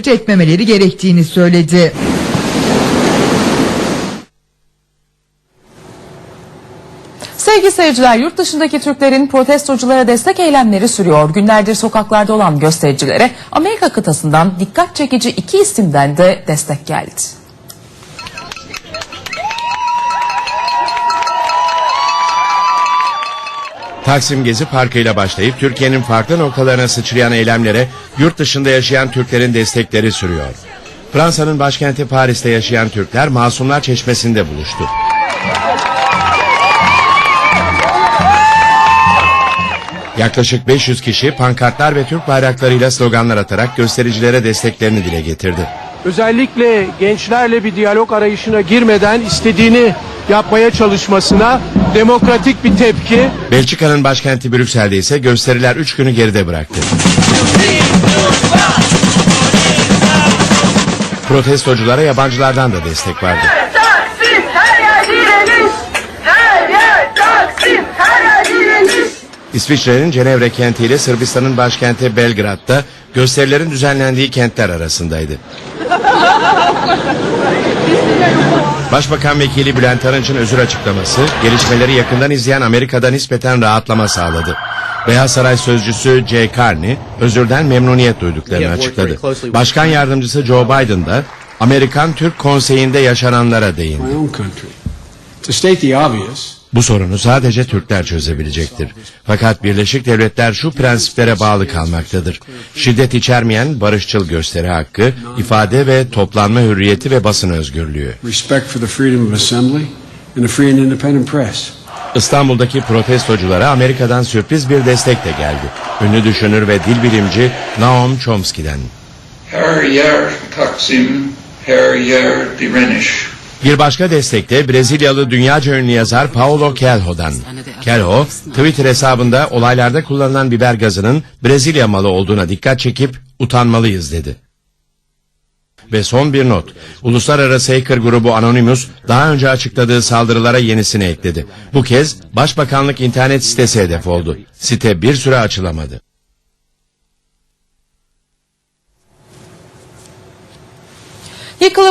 geri çekmemeleri gerektiğini söyledi. Sevgili seyirciler, yurt dışındaki Türklerin protestoculara destek eylemleri sürüyor. Günlerdir sokaklarda olan göstericilere Amerika kıtasından dikkat çekici iki isimden de destek geldi. Taksim Gezi Parkı ile başlayıp Türkiye'nin farklı noktalarına sıçrayan eylemlere yurt dışında yaşayan Türklerin destekleri sürüyor. Fransa'nın başkenti Paris'te yaşayan Türkler Masumlar Çeşmesi'nde buluştu. Yaklaşık 500 kişi pankartlar ve Türk bayraklarıyla sloganlar atarak göstericilere desteklerini dile getirdi. özellikle gençlerle bir diyalog arayışına girmeden istediğini yapmaya çalışmasına demokratik bir tepki. Belçika'nın başkenti Brüksel'de ise gösteriler 3 günü geride bıraktı. Protestoculara yabancılardan da destek vardı. İsviçre'nin Cenevre kenti ile Sırbistan'ın başkenti Belgrad'da gösterilerin düzenlendiği kentler arasındaydı. Başbakan Vekili Bülent Arınç'ın özür açıklaması gelişmeleri yakından izleyen Amerika'da nispeten rahatlama sağladı. Beyaz Saray sözcüsü Jay Carney özürden memnuniyet duyduklarını açıkladı. Başkan yardımcısı Joe Biden da Amerikan Türk Konseyi'nde yaşananlara değindi. Bu sorunu sadece Türkler çözebilecektir. Fakat Birleşik Devletler şu prensiplere bağlı kalmaktadır. Şiddet içermeyen barışçıl gösteri hakkı, ifade ve toplanma hürriyeti ve basın özgürlüğü. respect for the freedom of assembly and the free and independent press. İstanbul'daki protestoculara Amerika'dan sürpriz bir destek de geldi. Ünlü düşünür ve dil bilimci Noam Chomsky'den. Her yer Taksim, her yer direniş. Bir başka destek de Brezilyalı dünyaca ünlü yazar Paulo Coelho'dan. Coelho, Twitter hesabında olaylarda kullanılan biber gazının Brezilya malı olduğuna dikkat çekip utanmalıyız dedi. Ve son bir not. Uluslararası hacker grubu Anonymous daha önce açıkladığı saldırılara yenisini ekledi. Bu kez Başbakanlık internet sitesi hedef oldu. Site bir süre açılamadı. Yıkılıp